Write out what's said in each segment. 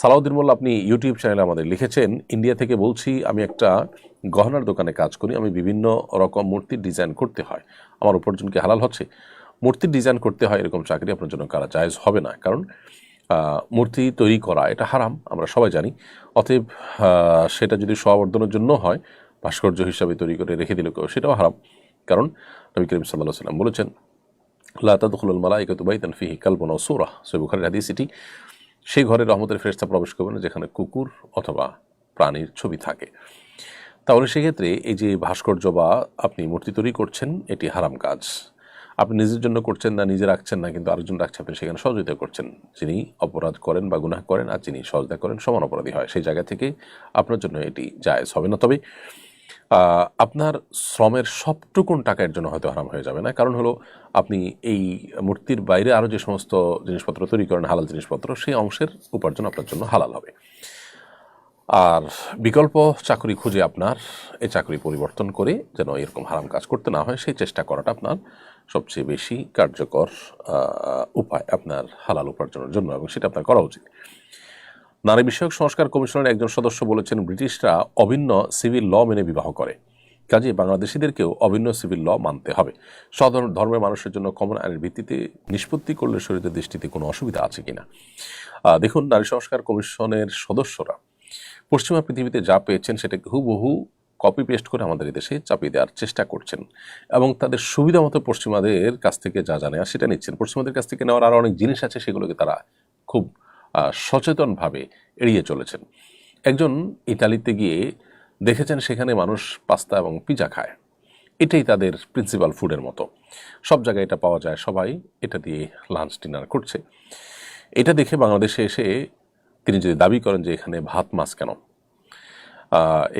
সালাউদ্দিন মোল্লা, আপনি ইউটিউব চ্যানেলে আমাদের লিখেছেন, ইন্ডিয়া থেকে বলছি, আমি একটা গহনার দোকানে কাজ করি, আমি বিভিন্ন রকম মূর্তির ডিজাইন করতে হয়। আমার উপার্জন কি হালাল হচ্ছে? মূর্তির ডিজাইন করতে হয় এরকম চাকরি আপনার জন্য করা জায়েজ হবে না। কারণ মূর্তি তৈরি করা, এটা হারাম, আমরা সবাই জানি। অতএব সেটা যদি সবর্ধনের জন্য হয়, ভাস্কর্য হিসাবে তৈরি করে রেখে দিলে কেউ, সেটাও হারাম। কারণ, নবী করিম সাল্লাহ সাল্লাম বলেছেন, লা তাদখুলুল মালাইকাতু বাইতান ফিহি কালবুন ওয়া সূরা। সহিহ বুখারীর হাদিস এটি। সেই ঘরে রহমতের ফেরেশতা প্রবেশ করবে না, যেখানে কুকুর অথবা প্রাণীর ছবি থাকে। তাহলে সেক্ষেত্রে এই যে ভাস্কর্য বা আপনি মূর্তি তৈরি করছেন, এটি হারাম কাজ। আপনি নিজের জন্য করছেন না, নিজে রাখছেন না, কিন্তু আরেকজন রাখছে, আপনি সেখানে সহযোগিতা করছেন। যিনি অপরাধ করেন বা গুনাহ করেন আর যিনি সহযোগিতা করেন, সমান অপরাধী হয়। সেই জায়গা থেকে আপনার জন্য এটি জায়েজ হবে না। তবে আপনার শ্রমের সবটুকুন টাকার জন্য হয়তো হারাম হয়ে যাবে না। কারণ হলো, আপনি এই মূর্তির বাইরে আরও যে সমস্ত জিনিসপত্র তৈরি করেন, হালাল জিনিসপত্র, সেই অংশের উপার্জন আপনার জন্য হালাল হবে। আর বিকল্প চাকরি খুঁজে আপনার এই চাকরি পরিবর্তন করে যেন এরকম হারাম কাজ করতে না হয়, সেই চেষ্টা করাটা আপনার সবচেয়ে বেশি কার্যকর উপায় আপনার হালাল উপার্জনের জন্য এবং সেটা আপনার করা উচিত। নারী বিষয়ক সংস্কার কমিশনের একজন সদস্য বলেছেন, ব্রিটিশরা অভিন্ন সিভিল ল মেনে বিবাহ করে। কাজে বাংলাদেশিদেরকেও অভিন্ন সিভিল ল মানতে হবে। সাধারণ ধর্মের মানুষের জন্য কমন আইনের ভিত্তিতে নিষ্পত্তি করলে শরীরের দৃষ্টিতে কোনো অসুবিধা আছে কিনা? দেখুন, নারী সংস্কার কমিশনের সদস্যরা পশ্চিমা পৃথিবীতে যা পেয়েছেন সেটাকে হুবহু কপি পেস্ট করে আমাদের দেশে চাপিয়ে দেওয়ার চেষ্টা করছেন এবং তাদের সুবিধা মতো পশ্চিমাদের কাছ থেকে যা জানে সেটা নিচ্ছেন। পশ্চিমাদের কাছ থেকে নেওয়ার আরও অনেক জিনিস আছে, সেগুলোকে তারা খুব সচেতনভাবে এড়িয়ে চলেছেন। একজন ইতালিতে গিয়ে দেখেছেন সেখানে মানুষ পাস্তা এবং পিজা খায়। এটাই তাদের প্রিন্সিপাল ফুডের মতো। সব জায়গায় এটা পাওয়া যায়, সবাই এটা দিয়ে লাঞ্চ ডিনার করছে। এটা দেখে বাংলাদেশে এসে তিনি যদি দাবি করেন যে এখানে ভাত, মাছ কেন?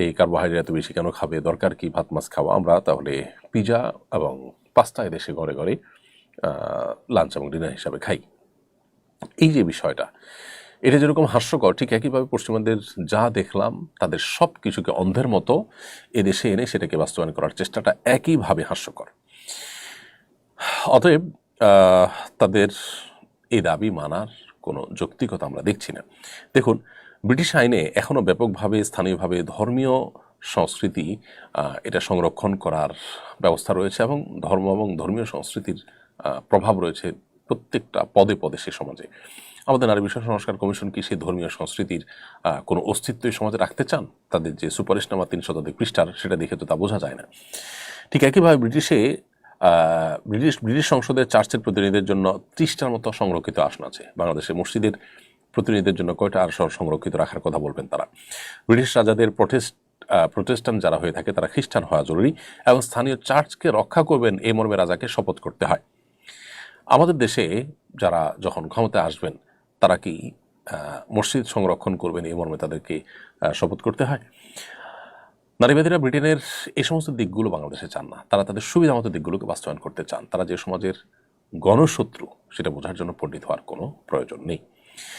এই কার্বোহাইড্রেট এত বেশি কেন খাবে? দরকার কি ভাত, মাছ খাওয়া? আমরা তাহলে পিজা এবং পাস্তা এদেশে ঘরে ঘরে লাঞ্চ এবং ডিনার হিসাবে খাই। এই যে বিষয়টা, এটা যেরকম হাস্যকর, ঠিক একইভাবে পশ্চিমাদের যা দেখলাম, তাদের সব কিছুকে অন্ধের মতো এদেশে এনে সেটাকে বাস্তবায়ন করার চেষ্টাটা একইভাবে হাস্যকর। অতএব তাদের এই দাবি মানার কোনো যৌক্তিকতা আমরা দেখছি না। দেখুন, ব্রিটিশ আইনে এখনও ব্যাপকভাবে স্থানীয়ভাবে ধর্মীয় সংস্কৃতি এটা সংরক্ষণ করার ব্যবস্থা রয়েছে এবং ধর্ম এবং ধর্মীয় সংস্কৃতির প্রভাব রয়েছে প্রত্যেকটা পদে পদে সে সমাজে। আমাদের নারী বিষয় সংস্কার কমিশন কি সেই ধর্মীয় সংস্কৃতির কোনো অস্তিত্ব এই সমাজে রাখতে চান? তাদের যে সুপারিশনামা তিন শতাধিক পৃষ্ঠার, সেটা দেখে তো তা বোঝা যায় না। ঠিক একইভাবে ব্রিটিশে ব্রিটিশ ব্রিটিশ সংসদের চার্চের প্রতিনিধিদের জন্য ত্রিশটার মতো সংরক্ষিত আসন আছে। বাংলাদেশে মসজিদের প্রতিনিধিদের জন্য কয়টা আসন সংরক্ষিত রাখার কথা বলবেন তারা। ব্রিটিশ রাজাদের প্রোটেস্ট প্রোটেস্টান যারা হয়ে থাকে, তারা খ্রিস্টান হওয়া জরুরি এবং স্থানীয় চার্চকে রক্ষা করবেন এই মর্মে রাজাকে শপথ করতে হয়। আমাদের দেশে যারা যখন ক্ষমতায় আসবেন, তারা কি মসজিদ সংরক্ষণ করবেন এই মর্মে তাদেরকে শপথ করতে হয়? নারীবাদীরা ব্রিটেনের এই সমস্ত দিকগুলো বাংলাদেশে চান না। তারা তাদের সুবিধা মতো দিকগুলোকে বাস্তবায়ন করতে চান। তারা যে সমাজের গণশত্রু, সেটা বোঝার জন্য পণ্ডিত হওয়ার কোনো প্রয়োজন নেই।